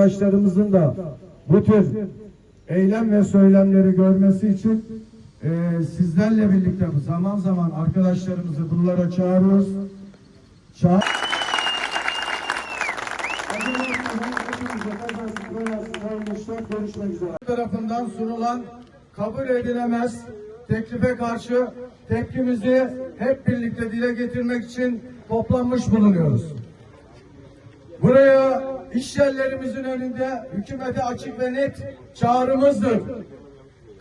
Arkadaşlarımızın da bu tür eylem ve söylemleri görmesi için e, sizlerle birlikte zaman zaman arkadaşlarımızı bunlara çağırıyoruz. Çağır tarafından sunulan kabul edilemez teklife karşı tepkimizi hep birlikte dile getirmek için toplanmış bulunuyoruz. Buraya iş yerlerimizin önünde hükümete açık ve net çağrımızdır.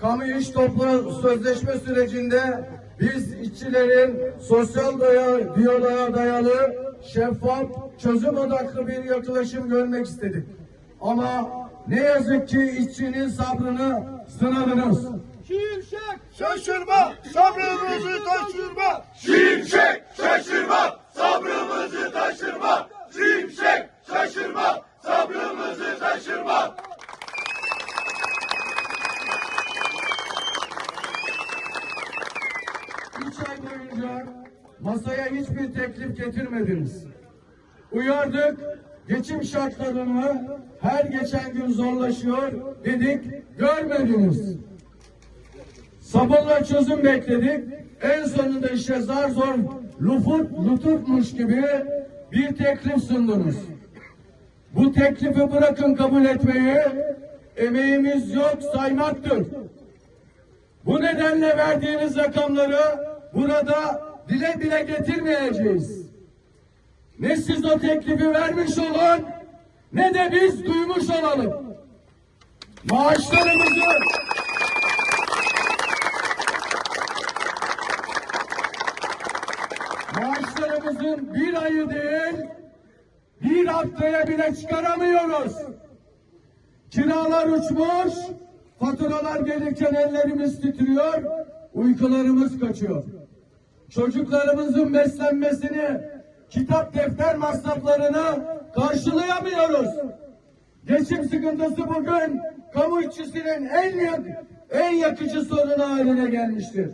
Kamu iş toplu sözleşme sürecinde biz işçilerin sosyal daya, diyaloğa dayalı, şeffaf, çözüm odaklı bir yaklaşım görmek istedik. Ama ne yazık ki işçinin sabrını sınadınız. Şimşek şaşırma, sabrımızı taşırma. Şimşek şaşırma, sabrımızı taşırma. Şimşek şaşırma, sabrımızı taşırma. Üç ay boyunca masaya hiçbir teklif getirmediniz. Uyardık, geçim şartlarını her geçen gün zorlaşıyor dedik, görmediniz. Sabırla çözüm bekledik. En sonunda işte zar zor lufut, lütufmuş gibi bir teklif sundunuz. Bu teklifi bırakın kabul etmeyi, emeğimiz yok saymaktır. Bu nedenle verdiğiniz rakamları burada dile bile getirmeyeceğiz. Ne siz o teklifi vermiş olun, ne de biz duymuş olalım. Maaşlarımızı maaşlarımızın bir ayı değil, bir haftaya bile çıkaramıyoruz. Kiralar uçmuş, faturalar gelirken ellerimiz titriyor, uykularımız kaçıyor. Çocuklarımızın beslenmesini, kitap defter masraflarını karşılayamıyoruz. Geçim sıkıntısı bugün kamu işçisinin en yak en yakıcı sorunu haline gelmiştir.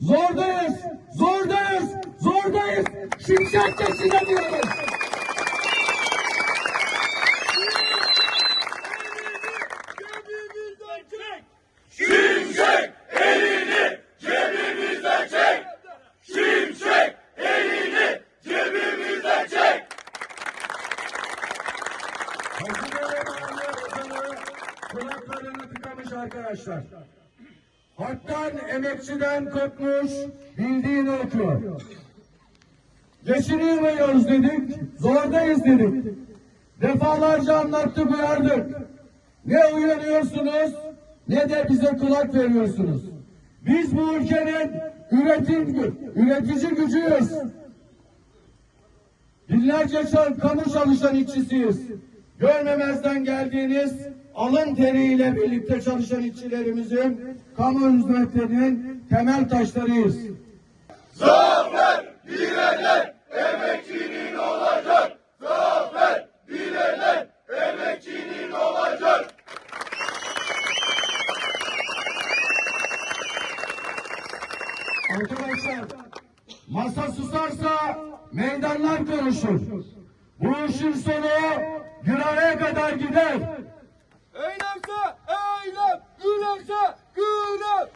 Zordayız, zordayız, zordayız. Şimşek geçiremiyoruz. Cebimizden arkadaşlar. Haktan emekçiden kopmuş, bildiğini okuyor. Geçinemiyoruz dedik, zordayız dedik. Defalarca anlattık, uyardık. Ne uyanıyorsunuz, ne de bize kulak veriyorsunuz. Biz bu ülkenin üretim, üretici gücüyüz. Binlerce kamu çalışan işçisiyiz. Görmemezden geldiğiniz alın teriyle birlikte çalışan işçilerimizin kamu hizmetlerinin temel taşlarıyız. Zafer bilenen emekçinin olacak. Zafer bilenen emekçinin olacak. Arkadaşlar masa susarsa meydanlar konuşur. Bu işin sonu bir araya kadar gider. Eylemse eylem, gülemse gülem. Eylemse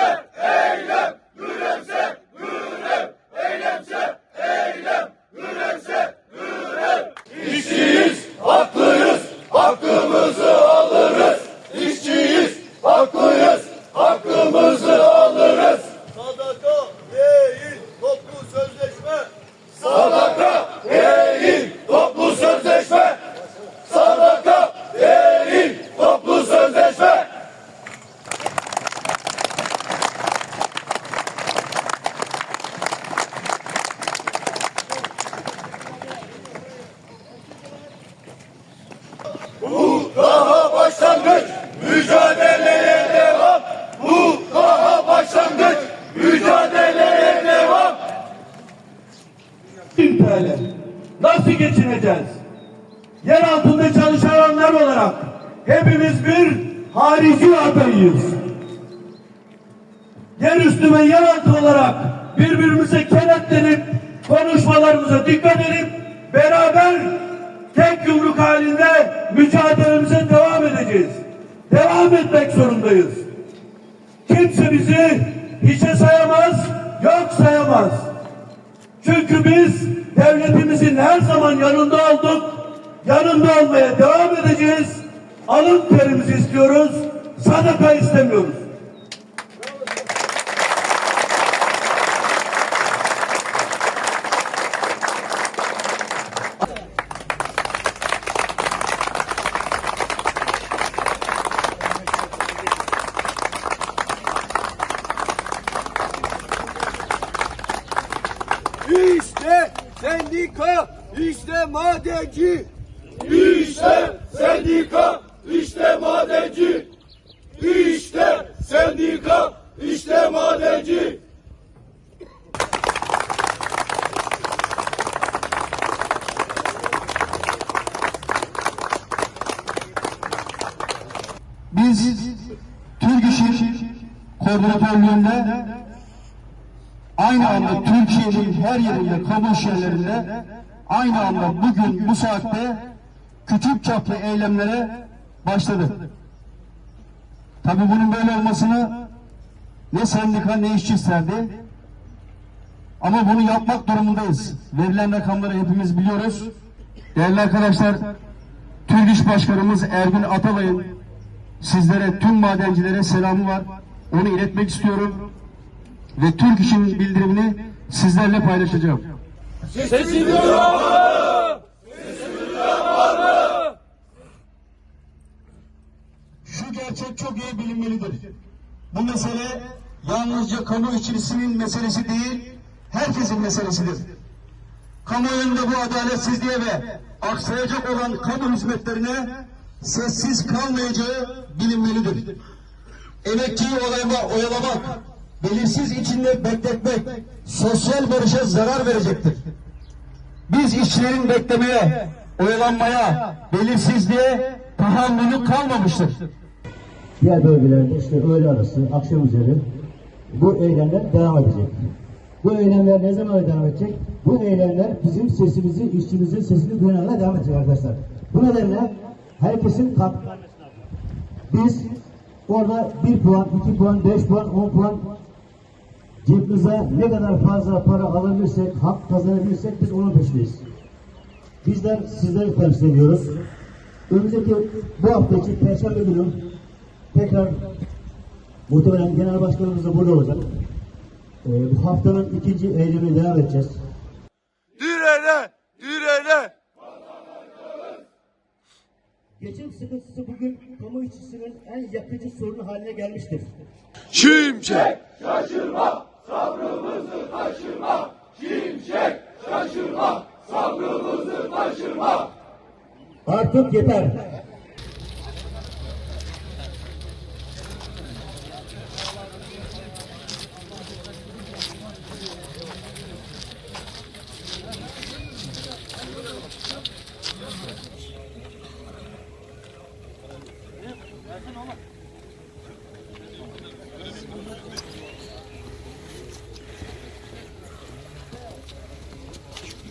eylem, güremse gürem. Eylemse eylem, güremse gürem. İşçiyiz, haklıyız, hakkımızı alırız. İşçiyiz, haklıyız, hakkımızı alırız. Sadaka değil, toplu sözleşme. Sadaka değil, toplu sözleşme. Sadaka Biz bir harici adayız. Yer üstü ve yer altı olarak birbirimize kenetlenip konuşmalarımıza dikkat edip beraber tek yumruk halinde mücadelemize devam edeceğiz. Devam etmek zorundayız. Kimse bizi hiçe sayamaz, yok sayamaz. Çünkü biz devletimizin her zaman yanında olduk, yanında olmaya devam edeceğiz. Alın terimizi istiyoruz, sadaka istemiyoruz. İşte sendika, işte madenci. İşte sendika, işte madenci. İşte sendika, işte madenci. Biz Türk İşi Koordinatörlüğünde aynı anda Türkiye'nin her yerinde, kamu iş yerlerinde aynı anda bugün bu saatte küçük çaplı eylemlere başladı. Tabii bunun böyle olmasını ne sendika ne işçi isterdi. Ama bunu yapmak durumundayız. Verilen rakamları hepimiz biliyoruz. Değerli arkadaşlar, Türk İş Başkanımız Ergün Atalay'ın sizlere, tüm madencilere selamı var. Onu iletmek istiyorum. Ve Türk İş'in bildirimini sizlerle paylaşacağım. Şu gerçek çok iyi bilinmelidir. Bu mesele yalnızca kamu işçisinin meselesi değil, herkesin meselesidir. Kamuoyunda bu adaletsizliğe ve aksayacak olan kamu hizmetlerine sessiz kalmayacağı bilinmelidir. Emekçiyi oyalama, oyalamak, belirsiz içinde bekletmek sosyal barışa zarar verecektir. Biz işçilerin beklemeye, oyalanmaya, belirsizliğe tahammülü kalmamıştır. Diğer bölgelerde işte öğle arası, akşam üzeri bu eylemler devam edecek. Bu eylemler ne zaman devam edecek? Bu eylemler bizim sesimizi, işçimizin sesini duymaya devam edecek arkadaşlar. Bu nedenle herkesin katkı. Biz orada bir puan, iki puan, beş puan, on puan cebimize ne kadar fazla para alabilirsek, hak kazanabilirsek biz onun peşindeyiz. Bizler sizleri temsil ediyoruz. Önümüzdeki bu hafta için Perşembe günü tekrar muhtemelen genel başkanımız da burada olacak. Ee, bu haftanın ikinci eylemine devam edeceğiz. Direne, direne. Geçim sıkıntısı bugün kamu işçisinin en yakıcı sorunu haline gelmiştir. Şimşek. Artık yeter.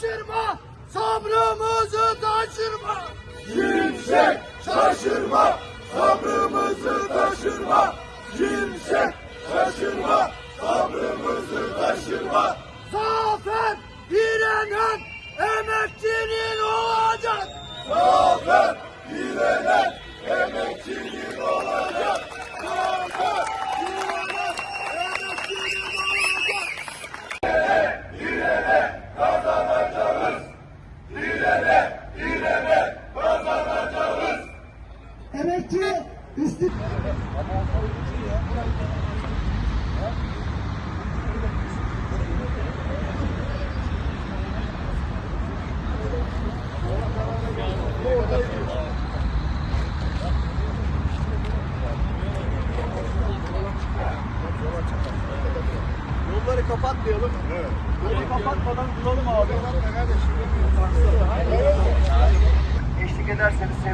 şaşırma, sabrımızı taşırma. Şimşek şaşırma, sabrımızı taşırma. Şimşek şaşırma, sabrımızı taşırma. Zafer direnen emekçinin olacak. emekçi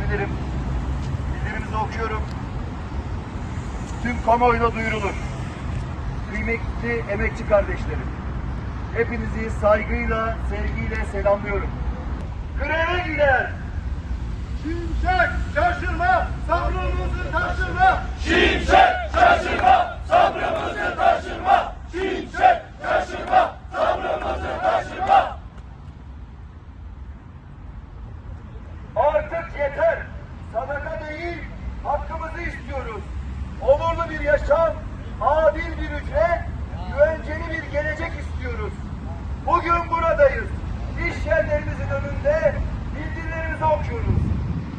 sevinirim. Bildirimizi okuyorum. Tüm kamuoyuna duyurulur. Kıymetli emekçi kardeşlerim. Hepinizi saygıyla, sevgiyle selamlıyorum. Greve gider. Şimşek şaşırma, sabrımızı taşırma. Şimşek şaşırma, sabrımızı taşırma.